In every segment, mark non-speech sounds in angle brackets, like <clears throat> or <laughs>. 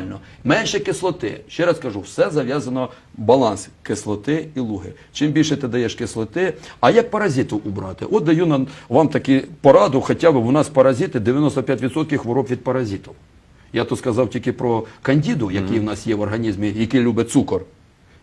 нормально. Менше кислоти. Ще раз кажу, все зав'язано баланс кислоти і луги. Чим більше ти даєш кислоти, а як паразиту убрати? От даю нам, вам таку пораду, хоча б у нас паразити 95% хвороб від паразитів. Я тут сказав тільки про кандіду, який в нас є в організмі, який любить цукор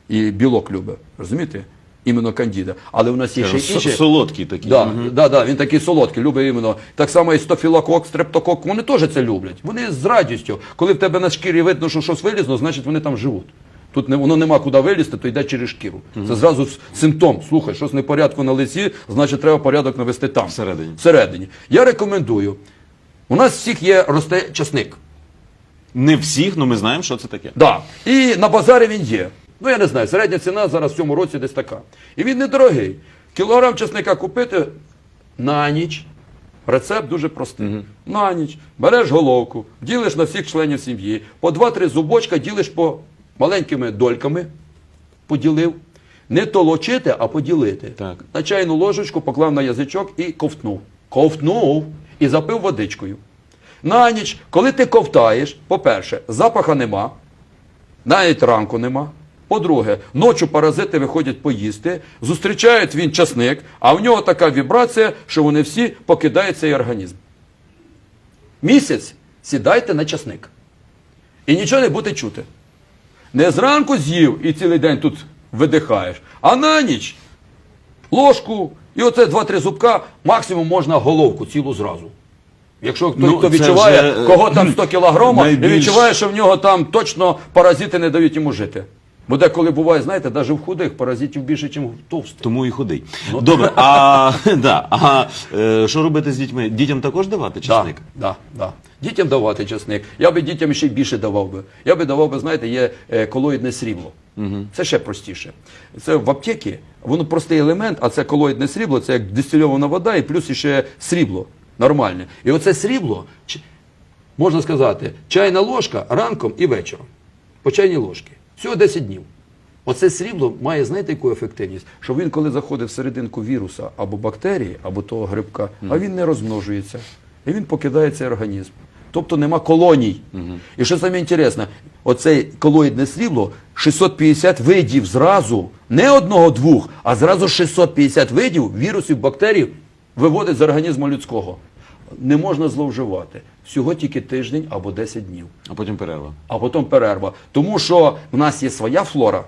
і білок любить. Розумієте? Іменно кандіда. Але у нас є ще інші. Солодкий такий. Да, да, да, він такий солодкий, любить іменно. Так само і стофілокок, стрептокок, вони теж це люблять. Вони з радістю. Коли в тебе на шкірі видно, що щось вилізло, значить вони там живуть. Тут не, воно нема куди вилізти, то йде через шкіру. Це зразу симптом. Слухай, щось не порядку на лиці, значить треба порядок навести там. Всередині. Всередині. Я рекомендую. У нас всіх є росте часник. Не всіх, але ми знаємо, що це таке. Да. І на базарі він є. Ну я не знаю, середня ціна зараз в цьому році десь така. І він недорогий. Кілограм чесника купити на ніч. Рецепт дуже простий. На ніч береш головку, ділиш на всіх членів сім'ї, по 2-3 зубочка ділиш по маленькими дольками, поділив. Не толочити, а поділити. Так. На чайну ложечку поклав на язичок і ковтнув. Ковтнув і запив водичкою. На ніч, коли ти ковтаєш, по-перше, запаха нема, навіть ранку нема. По-друге, ночі паразити виходять поїсти, зустрічають він часник, а в нього така вібрація, що вони всі покидають цей організм. Місяць сідайте на часник. І нічого не буде чути. Не зранку з'їв і цілий день тут видихаєш, а на ніч ложку і оце два-три зубка, максимум можна головку цілу зразу. Якщо хто, Ну, хто відчуває, вже, кого там 100 <clears throat> кілограма, найбільш- і відчуває, що в нього там точно паразити не дають йому жити. Бо деколи буває, знаєте, навіть в худих паразитів більше, ніж в товстих. Тому і худий. Добре, а, <laughs> да, а е, що робити з дітьми? Дітям також давати чесник? Да, да, да. Дітям давати часник. Я би дітям ще й більше давав би. Я би давав би, знаєте, є е, колоїдне срібло. Це ще простіше. Це в аптеці, воно простий елемент, а це колоїдне срібло, це як дистильована вода і плюс ще срібло нормальне. І оце срібло, можна сказати, чайна ложка ранком і вечором. По чайній ложці. Всього 10 днів. Оце срібло має, знаєте, яку ефективність? Що він, коли заходить всерединку віруса або бактерії, або того грибка, а він не розмножується. І він покидає цей організм. Тобто нема колоній. І що саме інтересне, оцей колоїдне срібло 650 видів зразу, не одного-двох, а зразу 650 видів вірусів, бактерій виводить з організму людського. Не можна зловживати. Всього тільки тиждень або 10 днів А потім перерва. а потім перерва. Тому що в нас є своя флора,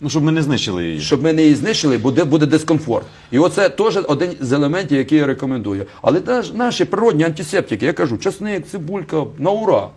Ну, щоб ми не знищили її. щоб ми не її знищили, буде, буде дискомфорт. І оце теж один з елементів, який я рекомендую. Але наші природні антисептики, я кажу, чесник, цибулька, на ура.